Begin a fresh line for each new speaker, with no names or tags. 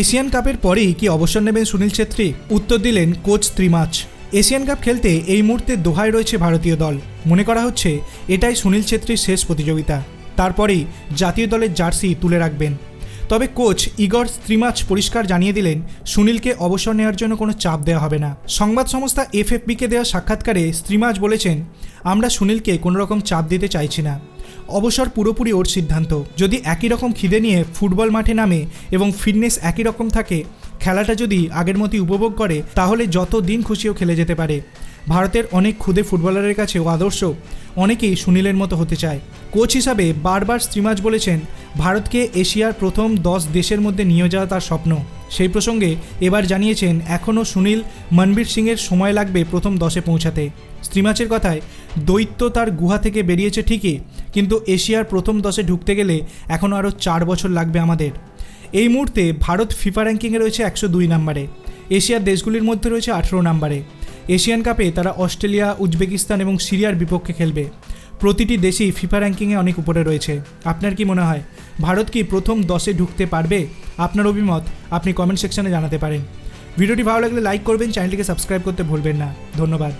Asian কাপের পরেই কি অবসর নেবেন সুনীল ছেত্রী? উত্তর দিলেন কোচ ত্রিমাচ এশিয়ান কাপ খেলতে এই মুহূর্তে দোহায় রয়েছে ভারতীয় দল। মনে করা হচ্ছে, এটাই সুনীল ছেত্রীর শেষ প্রতিযোগিতা। তারপরেই জাতীয় দলের জার্সি তুলে রাখবেন। তবে কোচ ইগর স্ত্রিমাচ পরিষ্কার জানিয়ে দিলেন, সুনীলকে অবসর নেওয়ার জন্য কোনো চাপ দেওয়া হবে না। সংবাদ সংস্থা এফএফবিকে দেওয়া সাক্ষাৎকারে স্ত্রিমাচ বলেছেন, আমরা সুনীলকে কোনো রকম চাপ দিতে চাইছি না। অবসর পুরোপুরি ওর সিদ্ধান্ত। যদি একই রকম খিদে নিয়ে ফুটবল মাঠে নামে এবং ফিটনেস একই রকম থাকে, খেলাটা যদি আগের মতোই উপভোগ করে, তাহলে যত দিন খুশিও খেলে যেতে পারে। ভারতের অনেক ক্ষুদে ফুটবলারের কাছেও আদর্শ, অনেকেই সুনীলের মতো হতে চায়। কোচ হিসাবে বারবার শ্রীমাজ বলেছেন ভারতকে এশিয়ার প্রথম দশ দেশের মধ্যে নিয়ে যাওয়া তার স্বপ্ন। সেই প্রসঙ্গে এবার জানিয়েছেন, এখনও সুনীল, মনবীর সিংয়ের সময় লাগবে প্রথম দশে পৌঁছাতে। শ্রীমাচের কথায়, দৈত্য তার গুহা থেকে বেরিয়েছে ঠিকই, কিন্তু এশিয়ার প্রথম দশে ঢুকতে গেলে এখনও আরও চার বছর লাগবে আমাদের। এই মুহূর্তে ভারত ফিফা র্যাঙ্কিংয়ে রয়েছে একশো দুই নম্বরে। এশিয়ার দেশগুলির মধ্যে রয়েছে আঠেরো নম্বরে। এশিয়ান কাপে তারা অস্ট্রেলিয়া, উজবেকিস্তান এবং সিরিয়ার বিপক্ষে খেলবে। প্রতিটি দেশই ফিফা র্যাঙ্কিংয়ে অনেক উপরে রয়েছে। আপনার কি মনে হয়, ভারত কি প্রথম দশে ঢুকতে পারবে? আপনার অভিমত আপনি কমেন্ট সেকশনে জানাতে পারেন। ভিডিওটি ভালো লাগলে লাইক করবেন, চ্যানেলটিকে সাবস্ক্রাইব করতে ভুলবেন না। ধন্যবাদ।